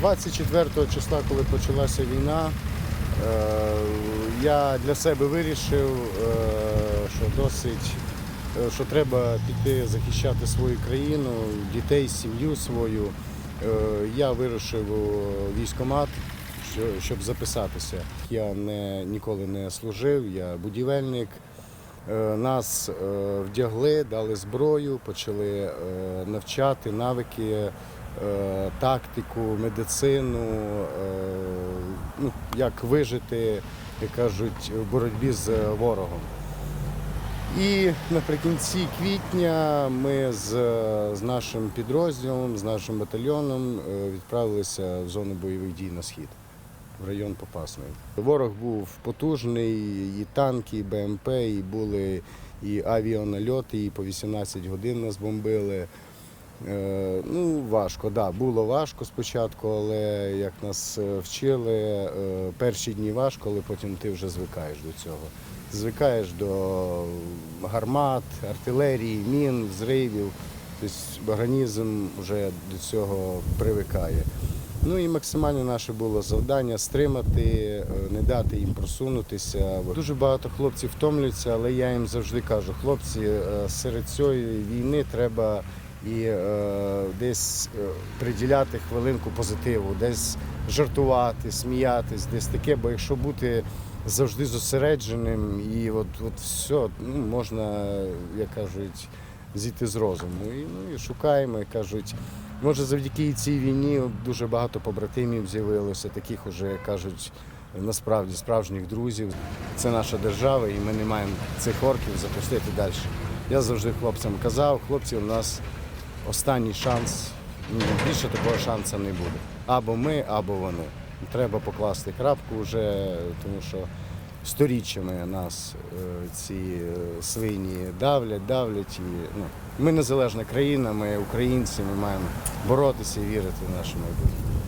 24 числа, коли почалася війна, е, я для себе вирішив, е, що досить, е, що треба піти захищати свою країну, дітей, сім'ю свою. Я вирушив у військкомат, що- щоб записатися. Я не, ніколи не служив, я будівельник. Нас вдягли, дали зброю, почали навчати навики, тактику, медицину, е, ну, як вижити, як кажуть, в боротьбі з ворогом. І наприкінці квітня ми з, з нашим підрозділом, з нашим батальйоном е, відправилися в зону бойових дій на схід, в район Попасної. Ворог був потужний, і танки, і БМП, і були і авіанальоти, і по 18 годин нас бомбили. Е, Ну, важко, да, було важко спочатку, але як нас е, вчили, е, перші дні важко, але потім ти вже звикаєш до цього. Звикаєш до гармат, артилерії, мін, взривів. Тобто організм вже до цього привикає. Ну і максимально наше було завдання стримати, не дати їм просунутися. Дуже багато хлопців втомлюються, але я їм завжди кажу, хлопці, серед цієї війни треба і е, десь е, приділяти хвилинку позитиву, десь жартувати, сміятись, десь таке, бо якщо бути завжди зосередженим і от, от все, ну, можна, як кажуть, зійти з розуму. І, ну, і шукаємо, і кажуть, може завдяки цій війні дуже багато побратимів з'явилося, таких уже, кажуть, насправді справжніх друзів. Це наша держава, і ми не маємо цих орків запустити далі. Я завжди хлопцям казав, хлопці, у нас останній шанс, більше такого шансу не буде. Або ми, або вони. Треба покласти крапку вже, тому що сторіччями нас е, ці е, свині давлять, давлять. І, ну, ми незалежна країна, ми українці, ми маємо боротися і вірити в наше майбутнє.